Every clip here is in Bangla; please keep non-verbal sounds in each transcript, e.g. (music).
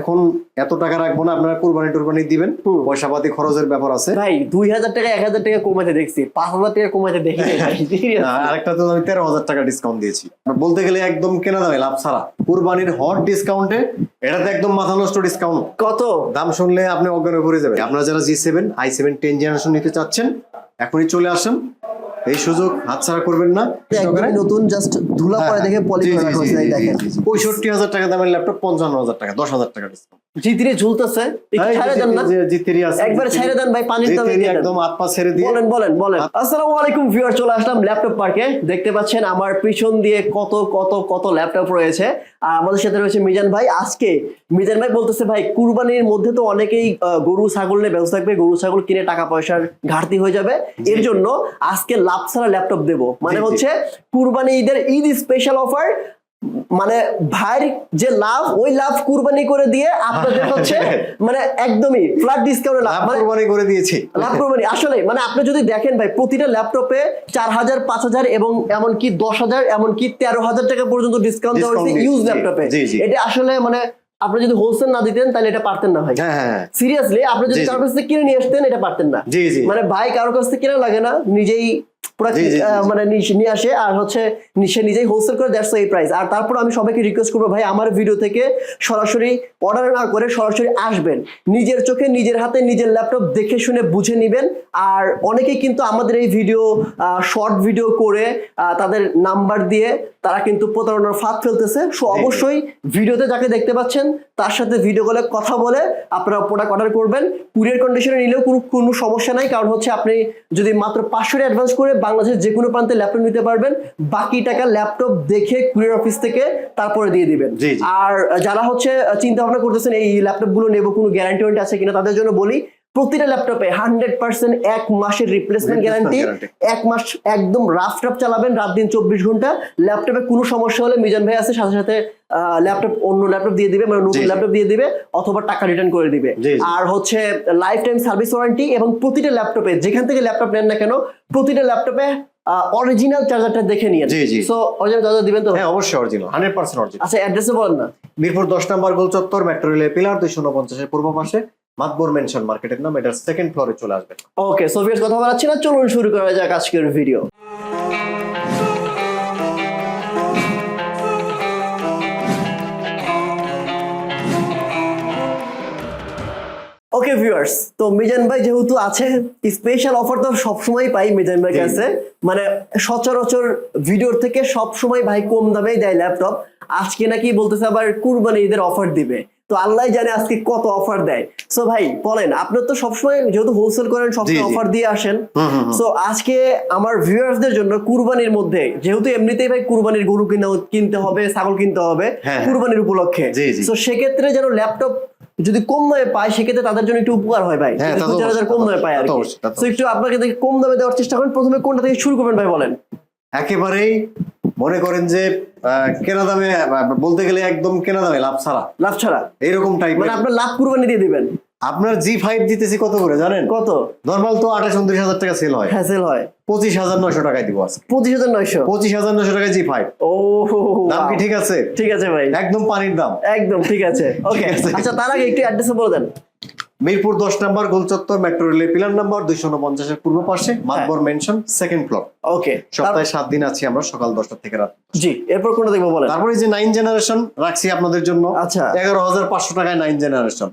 এখন এত টাকা রাখব না আপনারা কুরবানি টুরবানি দিবেন। হুম। পয়সা পাতি খরচের ব্যাপার আছে। ভাই দুই হাজার টাকা এক হাজার টাকা কমাতে দেখছি। পাঁচ হাজার টাকা কমাতে দেখি। Serious? আর আরেকটা তো আমি তেরো হাজার টাকা ডিসকাউন্ট দিয়েছি। বলতে গেলে একদম কেনা দামে লাভ ছাড়া। কুরবানির হট ডিসকাউন্টে এটাতে একদম মাথা নষ্ট ডিসকাউন্ট কত? দাম শুনলে আপনি অজ্ঞান হয়ে পড়ে যাবেন। আপনারা যারা G seven I seven ten generation নিতে চাচ্ছেন এখনই চলে আসেন। এই সুযোগ হাতছাড়া করবেন না। নতুন জাস্ট ধুলা পরে দেখে পলি করে হয়েছে, দেখেন। পঁয়ষট্টি হাজার টাকা দামের ল্যাপটপ পঞ্চান্ন হাজার টাকা দশ হাজার টাকা ডিসকাউন্ট জিতিরে ঝুলতেছে একটু ছাড়ে দেন না। জিতেরি আছে একবার ছেড়ে দেন ভাই পানির দামে জিতেরি দিয়ে দেন। একদম হাত পা ছেড়ে দিয়ে। বলেন বলেন বলেন। আসসালামু আলাইকুম ভিউয়ার চলে আসলাম ল্যাপটপ পার্কে দেখতে পাচ্ছেন আমার পিছন দিয়ে কত কত কত ল্যাপটপ রয়েছে। আর আমাদের সাথে রয়েছে মিজান ভাই। আজকে মিজান ভাই বলতেছে ভাই কুরবানির মধ্যে তো অনেকেই গরু ছাগল নিয়ে ব্যস্ত থাকবে। গরু ছাগল কিনে টাকা পয়সার ঘাটতি হয়ে যাবে। এর জন্য আজকে লাভ ছাড়া ল্যাপটপ দেবো মানে। হচ্ছে কুরবানি ঈদের ঈদ স্পেশাল অফার মানে ভাইয়ের যে লাভ ওই লাভ কুরবানি করে দিয়ে আপনাদের হচ্ছে মানে একদমই ফ্ল্যাট ডিসকাউন্টে লাভ লাভ মানে কোরবানি করে দিয়েছি লাভ করবেন আসলে মানে আপনি যদি দেখেন ভাই প্রতিটা ল্যাপটপে চার হাজার পাঁচ হাজার এবং এমনকি দশ হাজার এমনকি তেরো হাজার টাকা পর্যন্ত ডিসকাউন্ট দেওয়া হয়েছে ইউজ ল্যাপটপে। এটা আসলে মানে আপনি যদি হোলসেল না দিতেন তাহলে এটা পারতেন না ভাই হ্যাঁ হ্যাঁ হ্যাঁ। সিরিয়াসলি আপনি যদি। কারোর কাছ থেকে কিনে নিয়ে আসতেন এটা পারতেন না মানে ভাই কারোর কাছ থেকে কেনা লাগে না নিজেই। মানে নিয়ে আসে আর হচ্ছে সে নিজেই হোলসেল করে দ্যাটস এই প্রাইস আর তারপর আমি সবাইকে রিকোয়েস্ট করব ভাই আমার ভিডিও থেকে সরাসরি অর্ডার না করে সরাসরি আসবেন। নিজের চোখে নিজের হাতে নিজের ল্যাপটপ দেখে শুনে বুঝে নেবেন। আর অনেকেই কিন্তু আমাদের এই ভিডিও শর্ট ভিডিও করে তাদের নাম্বার দিয়ে তারা কিন্তু প্রতারণার ফাঁদ ফেলতেছে। সো অবশ্যই ভিডিওতে যাকে দেখতে পাচ্ছেন তার সাথে ভিডিও কলে কথা বলে আপনারা প্রোডাক্ট অর্ডার করবেন। কুরিয়ার কন্ডিশনে নিলেও কোনো কোনো সমস্যা নাই। কারণ হচ্ছে আপনি যদি মাত্র পাঁচশো অ্যাডভান্স করে বাংলাদেশের যে কোনো প্রান্তে ল্যাপটপ নিতে পারবেন বাকি টাকা ল্যাপটপ দেখে কুরিয়ার অফিস থেকে তারপরে দিয়ে দিবেন। আর যারা হচ্ছে চিন্তা ভাবনা করতেছেন এই ল্যাপটপগুলো নেব কোনো গ্যারান্টি ওয়ারেন্টি আছে কিনা তাদের জন্য বলি প্রতিটা ল্যাপটপে হান্ড্রেড পার্সেন্ট এক মাসের রিপ্লেসমেন্ট গ্যারান্টি এক মাস একদম রাফ টাফ চালাবেন রাত দিন চব্বিশ ঘণ্টা। ল্যাপটপে কোনো সমস্যা হলে মিজান ভাই আছে সাথে সাথে ল্যাপটপ অন্য ল্যাপটপ দিয়ে দিবে মানে নতুন। ল্যাপটপ দিয়ে দিবে অথবা টাকা রিটার্ন করে দিবে। আর হচ্ছে লাইফ টাইম সার্ভিস ওয়ারেন্টি এবং প্রতিটা ল্যাপটপে যেখান থেকে ল্যাপটপ নেন না কেন প্রতিটা ল্যাপটপে অরিজিনাল চার্জারটা দেখে নিয়ে। সো অরিজিনাল চার্জার দিবেন তো? হ্যাঁ অবশ্যই অরিজিনাল হান্ড্রেড পার্সেন্ট অরিজিনাল আচ্ছা অ্যাড্রেসে বলেন না। মিরপুর দশ নম্বর গোল চত্বর মেট্রো রেলের পিলার দুইশো উনপঞ্চাশের পূর্ব পাশে। মাতবর মেনশন মার্কেটের নাম এটার সেকেন্ড ফ্লোরে চলে আসবে। ওকে সোভিয়াস কথা বলাচ্ছি না চলুন শুরু করা যাক আজকের ভিডিও ওকে ভিউয়ার্স তো মিজান ভাই যেহেতু আছে স্পেশাল অফার তো সবসময় পাই মিজান ভাই। কাছে। মানে সচরাচর ভিডিওর থেকে সবসময় ভাই কম দামেই দেয় ল্যাপটপ আজকে নাকি বলতেছে আবার কুরবানি ঈদের অফার দিবে। তো আল্লাহ জানে আজকে কত অফার দেয় সো ভাই বলেন আপনার তো সবসময় যেহেতু হোলসেল করেন সবসময়। অফার দিয়ে আসেন। সো আজকে আমার ভিউয়ার্সদের জন্য কুরবানির মধ্যে যেহেতু এমনিতেই ভাই কুরবানির গরু কিনা কিনতে হবে ছাগল কিনতে হবে হ্যাঁ। কুরবানির উপলক্ষে। তো সেক্ষেত্রে যেন ল্যাপটপ যদি কম দামে পায় সেক্ষেত্রে তাদের জন্য একটু উপকার হয় ভাই হ্যাঁ, কম দামে পায় আর একটু আপনাকে দেখে কম দামে দেওয়ার চেষ্টা করেন প্রথমে কোনটা থেকে শুরু করবেন ভাই বলেন একেবারেই মনে করেন যে কেনা দামে বলতে গেলে একদম কেনা দামে লাভ ছাড়া। লাভ ছাড়া। এইরকম মানে আপনার লাভ কুরবানি দিয়ে দিবেন। আপনার জি ফাইভ দিতেছি কত করে জানেন? কত? নর্মাল তো আঠাশ উনত্রিশ হাজার টাকা সেল হয়। হ্যাসেল হয়। পঁচিশ হাজার নয়শো টাকায় দিব আজকে। পঁচিশ হাজার নয়শো? পঁচিশ হাজার নয়শো টাকায় জি ফাইভ ও দাম কি ঠিক আছে? ঠিক আছে ভাই। একদম পানির দাম। একদম ঠিক আছে। (laughs) ওকে আচ্ছা তার আগে একটু অ্যাড্রেসে বলে দেন। মিরপুর দশ নম্বর গোলচত্বর মেট্রো রেলের পিলার নাম্বার দুইশো উনপঞ্চাশের পূর্ব পাশে Matbar mention second floor okay সপ্তাহে সাত দিন আছি আমরা সকাল দশটা থেকে রাত জি এরপর কোনটা দেখব বলেন? তারপরে এই যে নাইন জেনারেশন রাখছি আপনাদের জন্য। আচ্ছা। এগারো হাজার পাঁচশো টাকায় নাইন জেনারেশন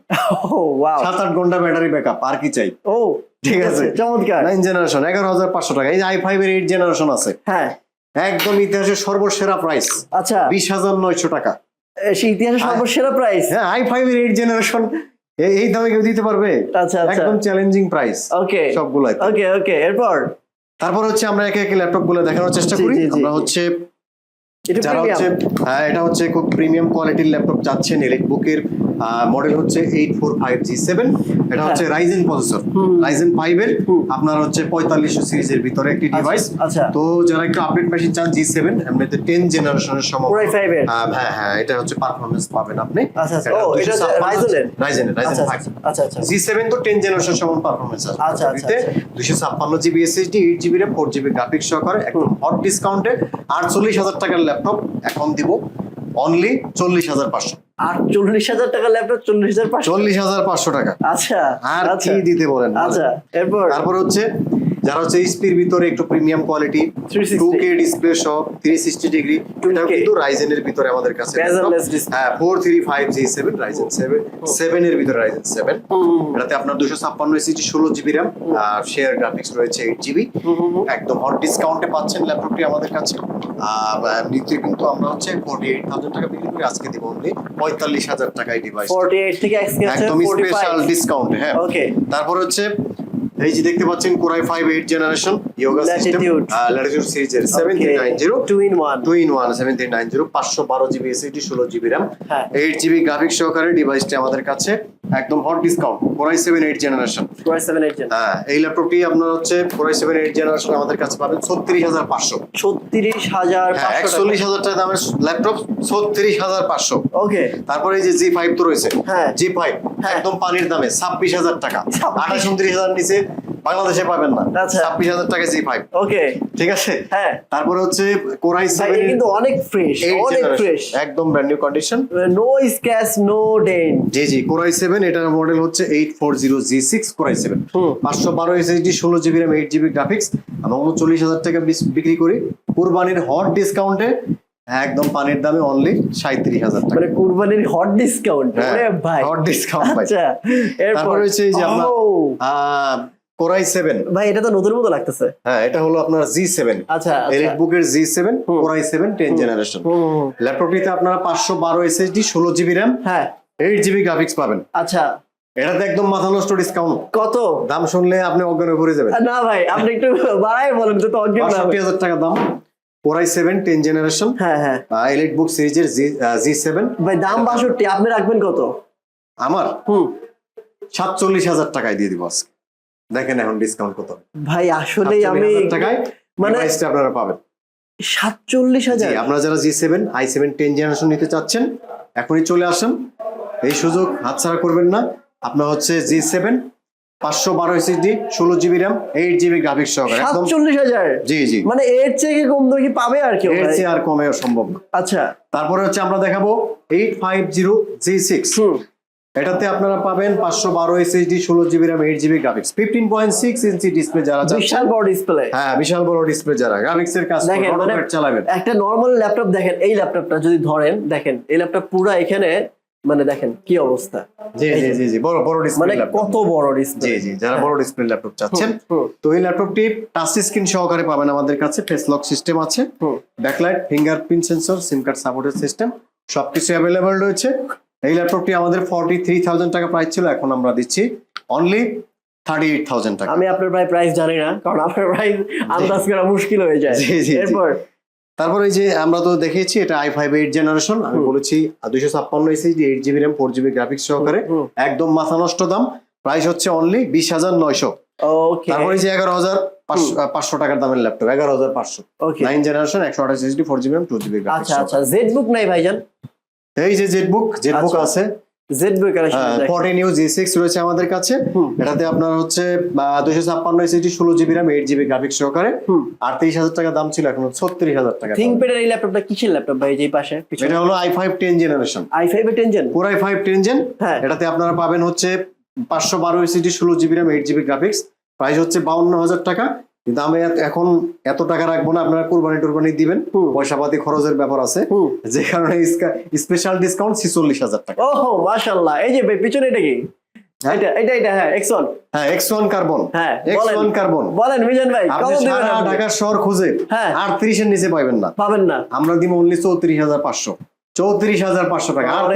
(laughs) সাত আট ঘণ্টা ব্যাটারি ব্যাকআপ আর কি চাই? ও ঠিক আছে? (laughs) চমৎকার। নাইন জেনারেশন এগারো হাজার পাঁচশো টাকা। এই যে আই ফাইভ এর এইট জেনারেশন আছে। হ্যাঁ। একদম ইতিহাসের সর্বসেরা প্রাইস আচ্ছা। বিশ হাজার নয়শো টাকা। সেই ইতিহাসের সর্বসেরা প্রাইস হ্যাঁ আই ফাইভ এর এইট জেনারেশন এই দামে কেউ দিতে পারবে? আচ্ছা আচ্ছা। একদম চ্যালেঞ্জিং প্রাইস ওকে সবগুলাই ওকে ওকে এরপর? তারপর হচ্ছে আমরা একে একে ল্যাপটপগুলো দেখানোর চেষ্টা করি। আমরা হচ্ছে এটা যারা হচ্ছে হ্যাঁ এটা হচ্ছে খুব প্রিমিয়াম কোয়ালিটির ল্যাপটপ চাচ্ছেন এলিট বুকের মডেল হচ্ছে eight four five G seven এটা হচ্ছে রাইজেন প্রসেসর। রাইজেন ফাইভ এর আপনার হচ্ছে পঁয়তাল্লিশশো সিরিজের ভিতরে একটি আচ্ছা, ডিভাইস আচ্ছা। তো যারা একটু আপডেট মেশিন চান জি সেভেন এমনিতে টেন জেনারেশনের সময় হ্যাঁ হ্যাঁ এটা হচ্ছে পারফরমেন্স পাবেন আপনি। আচ্ছা, আচ্ছা। ও, এটা হচ্ছে রাইজেন আচ্ছা আচ্ছা আচ্ছা। জি সেভেন তো টেন জেনারেশন সমান পারফরমেন্স আছে। আচ্ছা, আচ্ছা, আচ্ছা। দুশো ছাপ্পান্ন GB SSD eight GB RAM four GB graphics সহকারে একদম হট ডিসকাউন্টে আটচল্লিশ হাজার টাকার ল্যাপটপ এখন দিব। অনলি চল্লিশ হাজার পাঁচশো। আর চল্লিশ হাজার টাকা ল্যাপটপ চল্লিশ হাজার চল্লিশ হাজার পাঁচশো টাকা। আচ্ছা আর আচ্ছা। কি দিতে বলেন? আচ্ছা এরপর? তারপর হচ্ছে যারা হচ্ছে স্পির ভিতরে একটু premium quality 360 two K display সহ থ্রি সিক্সটি ডিগ্রি 2K এটাও কিন্তু রাইজেনের ভিতরে আমাদের কাছে হ্যাঁ four three five G seven Ryzen seven seven এর ভিতরে রাইজেন সেভেন এটাতে আপনার দুশো ছাপ্পান্ন এসিজি ষোলো জিবি র্যাম আর শেয়ার গ্রাফিক্স রয়েছে এইট জিবি। একদম হট ডিসকাউন্টে পাচ্ছেন ল্যাপটপটি আমাদের কাছে। আর নিত্য কিন্তু আমরা হচ্ছে ফোর্টি এইট থাউজেন্ড টাকা বিক্রি করি আজকে দিব অনলি পঁয়তাল্লিশ হাজার টাকায় ডিভাইস 48 থেকে আজকে একদম স্পেশাল 45 ডিসকাউন্টে হ্যাঁ। ওকে তারপর হচ্ছে এই যে দেখতে পাচ্ছেন core i five eight generation yoga system latitude সিরিজের seven three nine zero two in one two in one seven three nine zero পাঁচশো বারো জিবি এসএসডি ষোলো জিবি র্যাম হ্যাঁ। এইট জিবি গ্রাফিক্স সহকারে ডিভাইসটি আমাদের কাছে একদম hot discount core i seven eight generation four seven eight gen হ্যাঁ এই ল্যাপটপটি আপনার হচ্ছে কোরাই সেভেন এইট জেনারেশন আমাদের কাছে পাবেন ছত্রিশ হাজার পাঁচশো। ছত্রিশ হাজার হ্যাঁ একচল্লিশ হাজার টাকা দামের ল্যাপটপ ছত্রিশ হাজার পাঁচশো। ওকে তারপরে এই যে জি ফাইভ তো রয়েছে। হ্যাঁ। জি ফাইভ হ্যাঁ। (laughs) একদম পানির দামে ছাব্বিশ হাজার টাকা। 26 আঠাশ উনত্রিশ হাজার নিচে বাংলাদেশে পাবেন না। আচ্ছা। ছাব্বিশ হাজার টাকা জি ফাইভ ওকে। ঠিক আছে? হ্যাঁ। তারপরে হচ্ছে কোরাই সেভেন কিন্তু অনেক ফ্রেশ অনেক ফ্রেশ একদম brand new condition no scratch no dent G G core i seven এটার মডেল হচ্ছে eight four zero G six core i seven পাঁচশো বারো এসএসডি ষোলো GB RAM eight GB graphics আমরা উনচল্লিশ হাজার টাকা বিক্রি করি। কুরবানির হট ডিসকাউন্টে একদম পানির দামে অনলি সাঁত্রিশ হাজার টাকা। মানে কুরবানির হট ডিসকাউন্ট হ্যাঁ, ওরে ভাই। discount ভাই। আচ্ছা এরপর এই যে আপনার কোরাই সেভেন ভাই এটা তো নতুন মতো লাগতেছে। হ্যাঁ এটা হলো আপনার জি সেভেন আচ্ছা এলিট বুকের G seven core i seven ten generation. ল্যাপটপটিতে আপনারা পাঁচশো বারো এসএসডি ষোলো জিবি র্যাম হ্যাঁ। এইট জিবি গ্রাফিক্স পাবেন। আচ্ছা। এটাতে একদম মাথা নষ্ট ডিসকাউন্ট কত? দাম শুনলে আপনি অজ্ঞান পড়ে যাবেন। না ভাই আপনি একটু বাড়াই বলেন তো অজ্ঞান হাজার টাকা দাম। Core i seven ten generation. হ্যাঁ হ্যাঁ। এলিট বুক সিরিজের জি জি সেভেন ভাই দাম বাষট্টি আপনি রাখবেন কত? আমার? হুম। সাতচল্লিশ হাজার টাকায় দিয়ে দিব আজকে। দেখেন এখন ডিসকাউন্ট কত। ভাই আমি টাকায় মানে- আপনারা পাবেন। সাতচল্লিশ হাজার? আপনারা যারা G seven I seven ten generation নিতে চাচ্ছেন এখনই চলে আসেন। এই সুযোগ হাতছাড়া করবেন না। আপনার হচ্ছে জি সেভেন পাঁচশো বারো এসএসডি ষোলো GB RAM eight GB graphics সহকারে। একদম সাতচল্লিশ হাজার? জি জি। মানে এর চেয়ে কি কম পাবে আর কি এর চেয়ে আর কমে সম্ভব না। আচ্ছা। তারপরে হচ্ছে আমরা দেখাবো eight five zero G six এটাতে আপনারা পাবেন পাঁচশো বারো এসএসডি ষোলো GB RAM eight GB graphics fifteen point six inch display যারা বিশাল বড় ডিসপ্লে হ্যাঁ বিশাল বড় ডিসপ্লে যারা। গ্রাফিক্স এর কাজ মানে চালাবেন। একটা নর্মাল ল্যাপটপ দেখেন এই ল্যাপটপটা যদি ধরেন দেখেন এই ল্যাপটপ পুরো এখানে মানে দেখেন কি অবস্থা। জি জি জি জি বড় বড় ডিসপ্লে মানে কত বড় ডিসপ্লে জি জি যারা বড় ডিসপ্লে ল্যাপটপ চাচ্ছেন তো এই ল্যাপটপটি টাচ স্ক্রিন সহকারে পাবেন আমাদের কাছে ফেস লক সিস্টেম আছে। Backlight fingerprint sensor SIM card supported system সবকিছু অ্যাভেলেবল রয়েছে। এই ল্যাপটপটি আমাদের ফর্টি থ্রি থাউজেন্ড টাকা প্রাইস ছিল এখন আমরা দিচ্ছি অনলি থার্টি এইট থাউজেন্ড টাকা। আমি আপনার প্রায় প্রাইস জানি না কারণ আপনার প্রাইস আন্দাজ করা মুশকিল হয়ে যায়। এরপর তারপর এই যে আমরা তো দেখেছি এটা আই ফাইভ এইট জেনারেশন আমি। বলেছি দুইশো ছাপ্পান্ন SSD eight GB RAM four GB graphics সহকারে একদম মাথা নষ্ট দাম। প্রাইস হচ্ছে অনলি বিশ হাজার নয়শো। তারপরে যে এগারো হাজার পাঁচশো টাকার দামের ল্যাপটপ এগারো হাজার পাঁচশো। ওকে নাইন জেনারেশন একশো আঠাশ SD four GB two GB আচ্ছা আচ্ছা। জেড বুক নাই ভাইজান? এই যে জেট বুক জেট বুক। আছে। Z book collection forty new G রয়েছে আমাদের কাছে। এটাতে আপনার হচ্ছে দুশো ছাপ্পান্ন এসএসডি ষোলো জিবি গ্রাফিক্স সহকারে। টাকা দাম ছিল এখন ছত্রিশ হাজার টাকা দাম। থিংকপ্যাডের এই ল্যাপটপটা কিসের ল্যাপটপ ভাই যেই পাশে এটা হলো I five ten generation gen হ্যাঁ। এটাতে আপনারা পাবেন হচ্ছে পাঁচশো বারো SSD GB RAM eight GB graphics price হচ্ছে বাউন্ন হাজার টাকা। কিন্তু আমি এখন এত টাকা রাখব না আপনারা কুরবানি টুরবানি দিবেন। পয়সা পাতি খরচের ব্যাপার আছে। যে কারণে স্পেশাল ডিসকাউন্ট ছিচল্লিশ হাজার টাকা। ওহো মাশাআল্লাহ। এই যে পিছনে এটা কি? হ্যাঁ? এটা এটা এটা হ্যাঁ এক্স ওয়ান হ্যাঁ এক্স ওয়ান কার্বন হ্যাঁ এক্স ওয়ান কার্বন বলেন মিজান ভাই কত আপনি দিবেন সারা আপনি? শহর খুঁজে হ্যাঁ। নিচে না। পাবেন না। আমরা দিব অনলি হাজার পাঁচশো। চৌত্রিশ হাজার পাঁচশো টাকা। One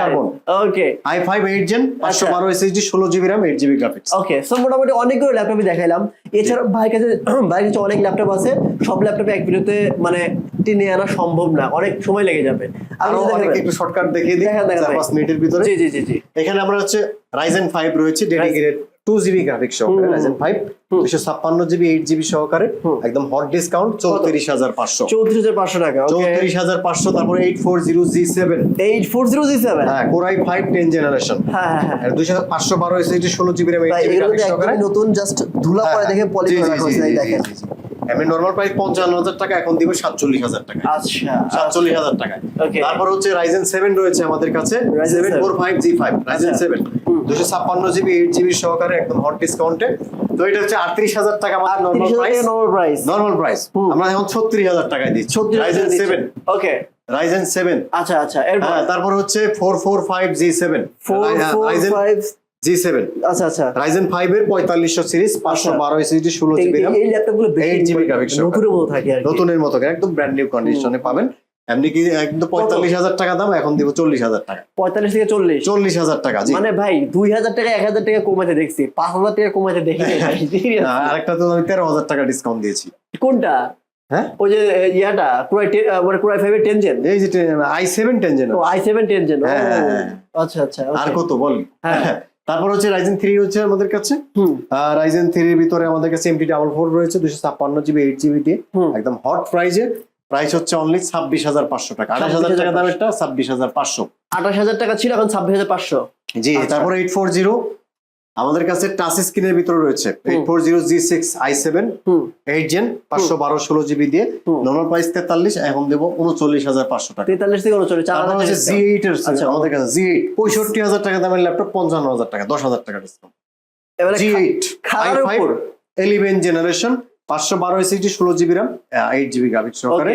carbon okay I five eight gen পাঁচশো বারো এসএসডি ষোলো GB RAM eight GB graphics okay so মোটামুটি অনেকগুলো ল্যাপটপই দেখাইলাম। এছাড়া ভাই কাছে ভাইয়ের কাছে অনেক ল্যাপটপ আছে। সব ল্যাপটপে এক ভিডিওতে মানে টেনে আনা সম্ভব না। অনেক সময় লেগে যাবে। আরও অনেক একটু শর্টকাট দেখিয়ে দিই চার ভাই। পাঁচ মিনিটের ভিতরে। জি জি এখানে আমরা হচ্ছে রাইজেন ফাইভ রয়েছে ডেডিকেটেড টু জিবি গ্রাফিক সহকারে রাইজেন ফাইভ দুশো ছাপ্পান্ন জিবি এইট জিবি সহকারে একদম হট ডিসকাউন্ট চৌত্রিশ হাজার পাঁচশো। চৌত্রিশ হাজার পাঁচশো টাকা চৌত্রিশ হাজার পাঁচশো তারপরে eight four zero G seven eight four zero G seven হ্যাঁ core i five ten generation হ্যাঁ হ্যাঁ হ্যাঁ। দুশো পাঁচশো বারো এসএসডি ষোলো জিবি র্যাম নতুন জাস্ট ধুলা হ্যাঁ, পরে দেখে জি, পলি জি, করে জি, রাখা হয়েছে, জি, এই জি, দেখেন জি। নর্মাল প্রাইস পঞ্চান্ন হাজার টাকা এখন দিব সাতচল্লিশ হাজার টাকা। আচ্ছা সাতচল্লিশ হাজার Okay. তারপর হচ্ছে রাইজেন সেভেন রয়েছে আমাদের কাছে seven four five G five Ryzen আচ্ছা। সেভেন দুশো ছাপ্পান্ন জিবি এইট জিবি সহকারে একদম হট ডিসকাউন্টে তো এটা হচ্ছে আটত্রিশ হাজার টাকা আমার normal price normal price normal price আমরা এখন ছত্রিশ হাজার টাকায় দিচ্ছি। Ryzen seven okay Ryzen seven আচ্ছা আচ্ছা। হ্যাঁ তারপর হচ্ছে four four five G seven four five G seven আচ্ছা আচ্ছা। রাইজেন ফাইভ এর পঁয়তাল্লিশশো সিরিজ পাঁচশো আচ্ছা। বারো এসএসডি ষোলো এই জিবি এই ল্যাপটপগুলো বেশি 8 GB graphics সহকারে। নতুনের মতো থাকে নতুনের মতো একদম ব্র্যান্ড নিউ কন্ডিশনে পাবেন। এমনি কি একদম পঁয়তাল্লিশ হাজার টাকা দাম এখন দিব চল্লিশ হাজার টাকা। পঁয়তাল্লিশ থেকে চল্লিশ? চল্লিশ হাজার টাকা মানে ভাই দুই হাজার টাকা এক হাজার টাকা কমাতে দেখছি। পাঁচ হাজার টাকা কমাতে দেখি। (laughs) ভাই। আরেকটা তো আমি তেরো হাজার টাকা ডিসকাউন্ট দিয়েছি। কোনটা? হ্যাঁ? ওই যে ইয়াটা ক্রয় মানে ক্রয় ফাইভের টেনজেন এই যে আই সেভেন টেনজেন ও আই সেভেন টেনজেন হ্যাঁ, হ্যাঁ, হ্যাঁ। আচ্ছা আচ্ছা আর. কত বল? হ্যাঁ। তারপর হচ্ছে রাইজেন থ্রি হচ্ছে আমাদের কাছে। রাইজেন থ্রির ভিতরে আমাদের কাছে এমটি ডাবল ফোর রয়েছে দুশো ছাপ্পান্ন জিবি এইট জিবি দিয়ে। একদম হট প্রাইজে প্রাইস হচ্ছে অনলি ছাব্বিশ হাজার পাঁচশো টাকা। আঠাশ হাজার টাকা 26,500 দামেরটা ছাব্বিশ হাজার পাঁচশো। আঠাশ হাজার টাকা ছিল এখন ছাব্বিশ হাজার পাঁচশো। জি। তারপরে এইট ফোর জিরো আমাদের কাছে টাচ স্ক্রিনের ভিতরে রয়েছে eight four zero G six I seven eight gen পাঁচশো বারো ষোলো জিবি দিয়ে। নর্মাল প্রাইস তেতাল্লিশ এখন দেবো উনচল্লিশ হাজার পাঁচশো টাকা। তেতাল্লিশ থেকে উনচল্লিশ হচ্ছে জি এইট এর আচ্ছা। আমাদের কাছে জি এইট পঁয়ষট্টি হাজার টাকা দামের ল্যাপটপ পঞ্চান্ন হাজার টাকা দশ হাজার টাকা ডিসকাউন্ট জি এইট উপর। ইলেভেন জেনারেশন পাঁচশো বারো এসএসডি ষোলো GB RAM eight GB graphics সহকারে.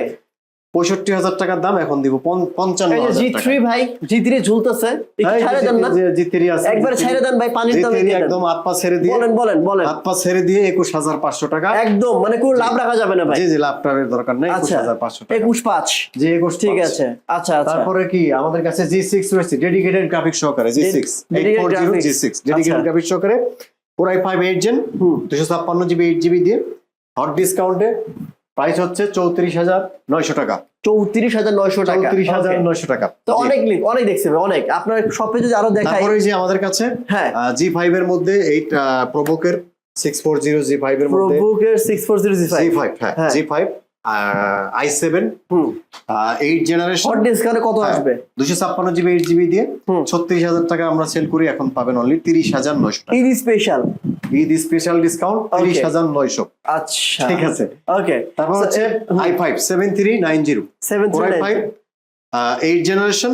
পঁয়ষট্টি হাজার টাকার দাম এখন দিব পঞ্চান্ন জি থ্রি ভাই জি থ্রি ঝুলতেছে জি থ্রি আছে। একবার ছেড়ে দেন ভাই পানির দামে G3 দিয়ে দেন। একদম হাত পা ছেড়ে দিয়ে বলেন বলেন বলেন। হাত পা ছেড়ে দিয়ে একুশ হাজার পাঁচশো টাকা। একদম মানে কোনো লাভ রাখা যাবে না ভাই। জি জি ল্যাপটপের দরকার নেই একুশ আচ্ছা হাজার পাঁচশো টাকা। একুশ পাঁচ। জি একুশ ঠিক আছে আচ্ছা আচ্ছা। তারপরে কি আমাদের কাছে জি সিক্স রয়েছে ডেডিকেটেড গ্রাফিক্স সহকারে G six. G six dedicated আচ্ছা। গ্রাফিক্স সহকারে। পুরাই ফাইভ এইট জেন হুম। দুশো ছাপ্পান্ন জিবি এইট জিবি দিয়ে হট ডিসকাউন্টে প্রাইস হচ্ছে চৌত্রিশ হাজার নয়শো টাকা। চৌত্রিশ হাজার নয়শো টাকা চৌত্রিশ হাজার নয়শো টাকা। তো অনেক লিঙ্ক অনেক দেখছি অনেক। আপনার শপে যদি আরও দেখা তারপরে যে আমাদের কাছে হ্যাঁ। জি ফাইভ এর মধ্যে এই প্রবোকের six four zero G five এর মধ্যে প্রবোকের six four zero G G five five হ্যাঁ হ্যাঁ। জি ফাইভ আই সেভেন হুম। এইট জেনারেশন ডিসকাউন্টে কত হ্যাঁ। আসবে? দুশো ছাপ্পান্ন জিবি এইট জিবি দিয়ে ছত্রিশ হাজার টাকা আমরা সেল করি এখন পাবেন অনলি তিরিশ হাজার নয়শো টাকা। Eid special Eid special discount তিরিশ হাজার নয়শো। আচ্ছা। ঠিক আছে। ওকে তারপর হচ্ছে I five seven three nine zero seven I five eight generation?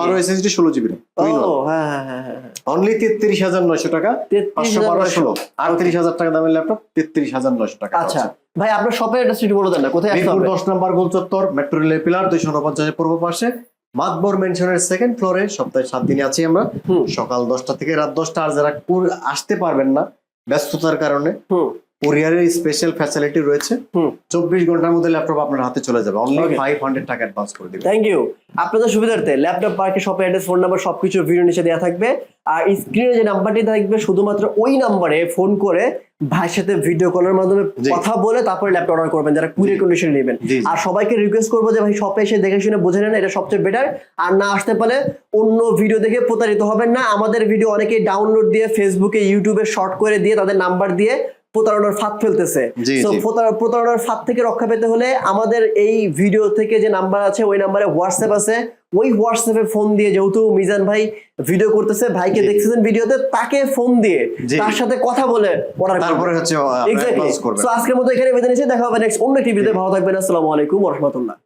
বারো এসএসডি ষোলো জিবি ও হ্যাঁ হ্যাঁ অনলি তেত্রিশ হাজার নয়শো টাকা পাঁচশো বারো 33,900 ষোলো আটত্রিশ হাজার টাকা দামের ল্যাপটপ তেত্রিশ হাজার নয়শো টাকা আচ্ছা। ভাই আপনার শপের অ্যাড্রেস একটু বলে দেন না কোথায় আসতে হবে? দশ নম্বর গোল চত্বর মেট্রো রেলের পিলার 249 এর পূর্ব পাশে মাতবর মেনশনের সেকেন্ড ফ্লোরে সপ্তাহে সাত দিনে আছি আমরা। হুম। সকাল দশটা থেকে রাত দশটা আর যারা আসতে পারবেন না ব্যস্ততার কারণে। কুরিয়ারের স্পেশাল ফ্যাসিলিটি রয়েছে। চব্বিশ ঘণ্টার মধ্যে ল্যাপটপ আপনার হাতে চলে যাবে। অনলি. ফাইভ হান্ড্রেড টাকা অ্যাডভান্স করে দিবেন থ্যাংক ইউ আপনাদের সুবিধার্থে ল্যাপটপ পার্কে শপের অ্যাড্রেস ফোন নাম্বার সবকিছু ভিডিও নিচে দেওয়া থাকবে। আর স্ক্রিনে যে নাম্বারটি থাকবে শুধুমাত্র ওই নাম্বারে ফোন করে ভাইয়ের সাথে ভিডিও কলের মাধ্যমে কথা বলে তারপরে ল্যাপটপ অর্ডার করবেন যারা কুরিয়ার কন্ডিশন নেবেন। আর সবাইকে রিকোয়েস্ট করব যে ভাই শপে এসে দেখে শুনে বুঝে নেন এটা সবচেয়ে বেটার আর না আসতে পারে অন্য ভিডিও দেখে প্রতারিত হবেন না। আমাদের ভিডিও অনেকেই ডাউনলোড দিয়ে ফেসবুকে ইউটিউবে শর্ট করে দিয়ে তাদের নাম্বার দিয়ে প্রতারণার ফাঁদ ফেলতেছে। প্রতারণার ফাঁদ থেকে রক্ষা পেতে হলে আমাদের এই ভিডিও থেকে যে নাম্বার আছে ওই নাম্বারে হোয়াটসঅ্যাপ আছে। ওই হোয়াটসঅ্যাপে ফোন দিয়ে যেহেতু মিজান ভাই ভিডিও করতেছে ভাইকে। দেখতেছেন ভিডিওতে তাকে ফোন দিয়ে তার সাথে কথা বলে অর্ডার তারপরে হচ্ছে এক্স্যাক্টলি সো আজকের মতো এখানে বেঁধে নিয়েছি দেখা হবে নেক্সট অন্য একটি ভিডিওতে ভালো থাকবেন আসসালামু আলাইকুম রহমতুল্লাহ।